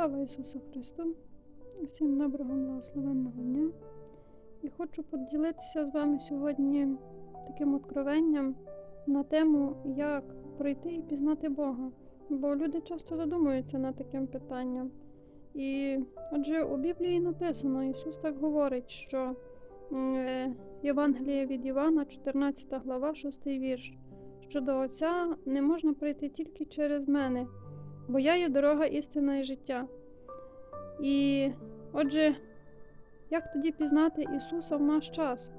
Слава Ісусу Христу! Всім доброго благословенного дня. І хочу поділитися з вами сьогодні таким откровенням на тему, як пройти і пізнати Бога. Бо люди часто задумуються над таким питанням. І отже, у Біблії написано, Ісус так говорить, що е, Євангеліє від Івана, 14 глава, 6 вірш, що до Отця не можна прийти тільки через мене, бо я є дорога, істина і життя. І отже, як тоді пізнати Ісуса в наш час?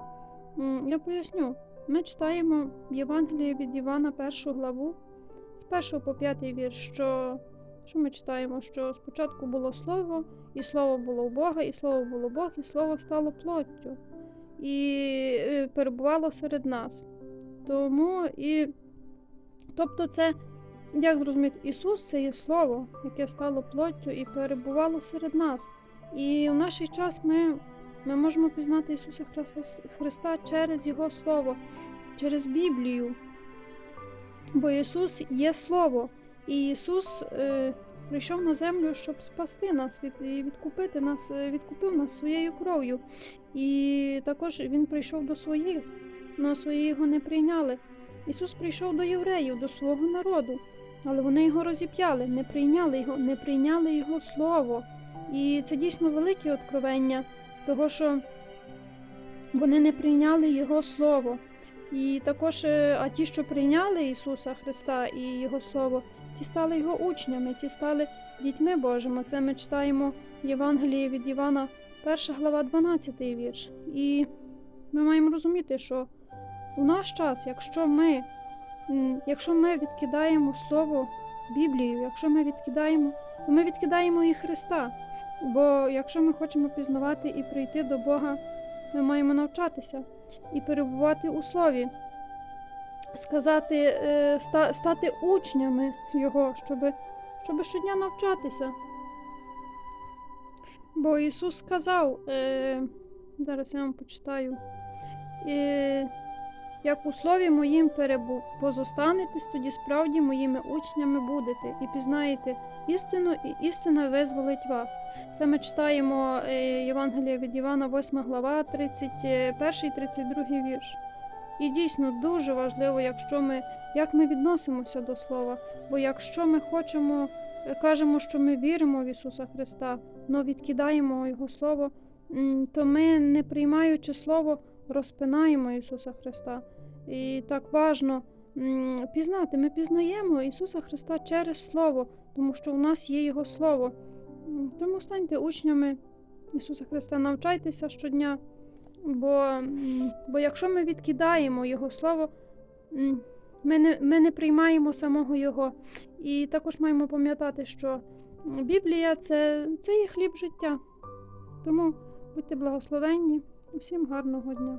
Я поясню. Ми читаємо Євангеліє від Івана, першу главу, з першого по п'ятий вірш, що, що ми читаємо? Що спочатку було Слово, і Слово було у Бога, і Слово було Бог, і Слово стало плоттю, і е, перебувало серед нас. Тому і тобто, це як зрозуміти, Ісус це є Слово, яке стало плоттю і перебувало серед нас. І в наш час ми, ми можемо пізнати Ісуса Христа, через Його Слово, через Біблію. Бо Ісус є Слово, і Ісус е, прийшов на землю, щоб спасти нас, від, відкупити нас, е, відкупив нас своєю кров'ю. І також Він прийшов до своїх, але свої його не прийняли. Ісус прийшов до євреїв, до свого народу, але вони його розіп'яли, не прийняли його, не прийняли Його Слово. І це дійсно велике откровення, того що вони не прийняли Його Слово. І також, е, а ті, що прийняли Ісуса Христа і Його Слово, ті стали Його учнями, ті стали дітьми Божими. Це ми читаємо в Євангелії від Івана, 1 глава, 12 вірш. І ми маємо розуміти, що у наш час, якщо ми, якщо ми відкидаємо Слово Біблію, якщо ми відкидаємо, то ми відкидаємо і Христа. Бо якщо ми хочемо пізнавати і прийти до Бога, ми маємо навчатися і перебувати у Слові, сказати, е, стати учнями Його, щоб, щоб щодня навчатися. Бо Ісус сказав, е, зараз я вам почитаю, е, як у слові моїм перебу... позостанетесь, тоді справді моїми учнями будете і пізнаєте істину, і істина визволить вас. Це ми читаємо е, Євангелія від Івана, 8 глава, 31-32 вірш. І дійсно дуже важливо, якщо ми, як ми відносимося до Слова. Бо якщо ми хочемо, е, кажемо, що ми віримо в Ісуса Христа, але відкидаємо Його Слово, то ми, не приймаючи Слово, розпинаємо Ісуса Христа. І так важно пізнати. Ми пізнаємо Ісуса Христа через Слово, тому що у нас є Його Слово. Тому станьте учнями Ісуса Христа, навчайтеся щодня. Бо, бо якщо ми відкидаємо Його Слово, ми не, ми не приймаємо самого Його. І також маємо пам'ятати, що Біблія це, це є хліб життя. Тому будьте благословенні, усім гарного дня.